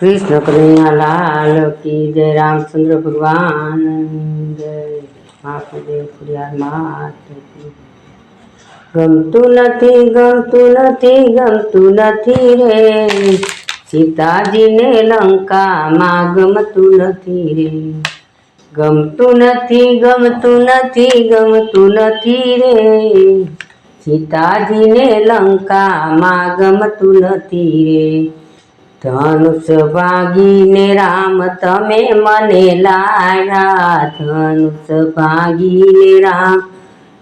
કૃષ્ણ કનૈયા લાલ કી જય રામચંદ્ર ભગવાન, જય મહાદેવ ખુડિયાર માત. ગમતું નથી ગમતું નથી ગમતું નથી રે. સીતાજીને લંકામાં ગમતું નથી રે. ગમતું નથી ગમતું નથી ગમતું નથી રે. સીતાજીને લંકામાં ગમતું નથી રે. ધનુષ ભાગીને રામ, તમે મને લાયા ધનુષ ભાગીને રામ,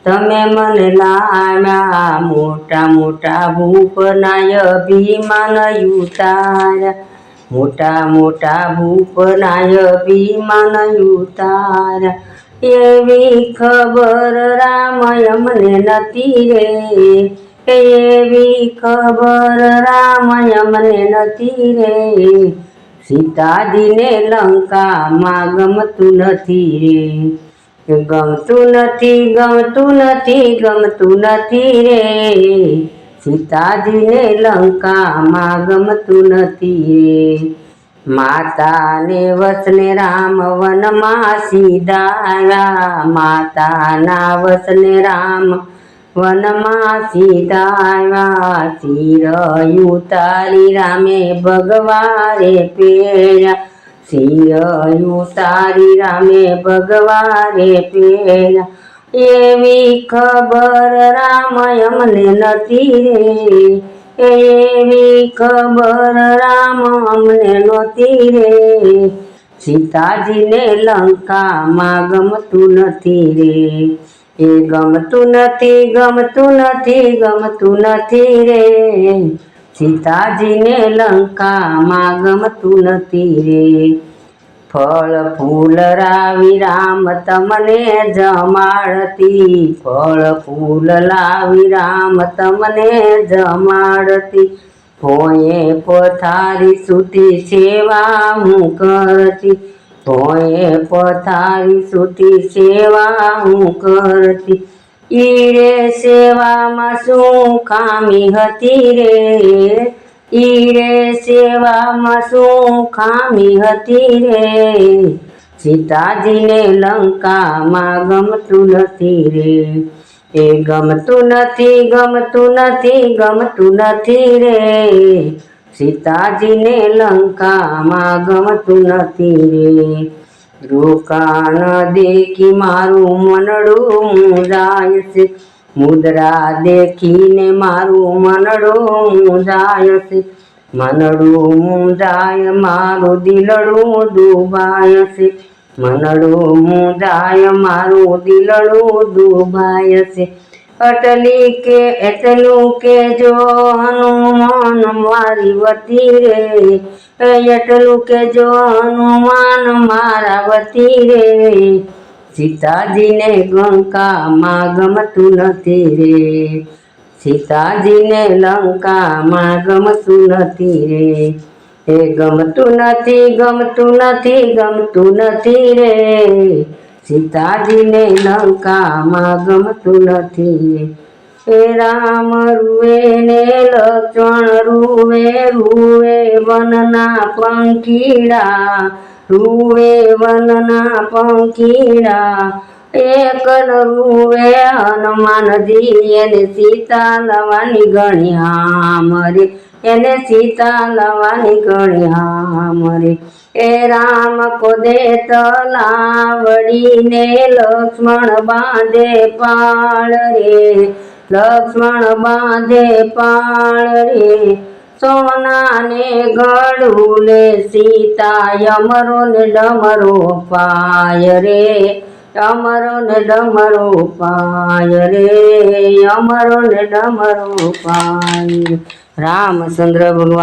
તમે મને લાવ્યા. મોટા મોટા ભૂપનાય અભિમાન યુતાર્યા મોટા મોટા ભૂપનાય અભિમાન યુતાર્યા એવી ખબર રામ મને નથી રે. એવી ખબર રામ અમને નથી રે. સીતાજીને લંકામાં ગમતું નથી રે. ગમતું નથી ગમતું નથી ગમતું નથી રે. સીતાજીને લંકામાં ગમતું નથી રે. માતાને વસને રામ વનમાં સીધા માતાના વસને રામ વનમાં સીધાયા શિર તારી રામે ભગવારે પેર્યા શિર તારી રામે ભગવારે પેર્યા એવી ખબર રામ અમને નથી રે. એવી ખબર રામ અમને નહોતી રે. સીતાજીને લંકામાં ગમતું નથી રે. એ ગમતું નથી ગમતું નથી ગમતું નથી રે. સીતાજીને લંકામાં ગમતું નથી રે. ફળ, ફૂલ, રાવી, રામ તમને જમાડતી. ફળ, ફૂલ, લાવી, રામ તમને જમાડતી. ભોએ પથારી સુધી સેવા હું કરતી. ભોએ પથારી સુતી સેવા હું કરતી. રે સેવામાં શું ખામી હતી રે? ઈ રે સેવામાં શું ખામી હતી રે? સીતાજીને લંકામાં ગમતું નથી રે. એ ગમતું નથી ગમતું નથી ગમતું નથી રે. સીતાજીને લંકામાં ગમતું નથી રે. રોકાણ દેખી મારું મનડું મુદાય છે. મુદ્રા દેખીને મારું મનડું મુદાય છે. મનડું મુંજાય, મારું દિલડું દુભાય છે. મનડું મુંજાય, મારું દિલડું દુભાય છે. અટલી કે એટલું કે જો હનુમાન મારી વતી રે એટલું કે જો હનુમાન મારા વતી રે. સીતાજીને લંકામાં ગમતું નથી રે, સીતાજીને લંકામાં ગમતું નથી રે. એ ગમતું નથી ગમતું નથી ગમતું નથી રે. સીતાજીને લંકામાં ગમતું નથી. એ રામ રૂવે ને લક્ષ્મણ રૂવે રૂવે વનના પંખીડા, રૂવે વનના પંખીડા. એક રૂવે હનુમાનજી, એને સીતા લવાની ગણ્યા મરે એને સીતા લવાની ગણ્યા મરે એ રામ કોદે તલાવડીને લક્ષ્મણ બાંધે પાળ રે, લક્ષ્મણ બાંધે પાળ રે. સોનાને ગળુલે સીતા યમરો ને ડમરો પાય રે અમરો ને ડમરો પાય રે અમરો ને ડમરો પાય. રામચંદ્ર ભગવાન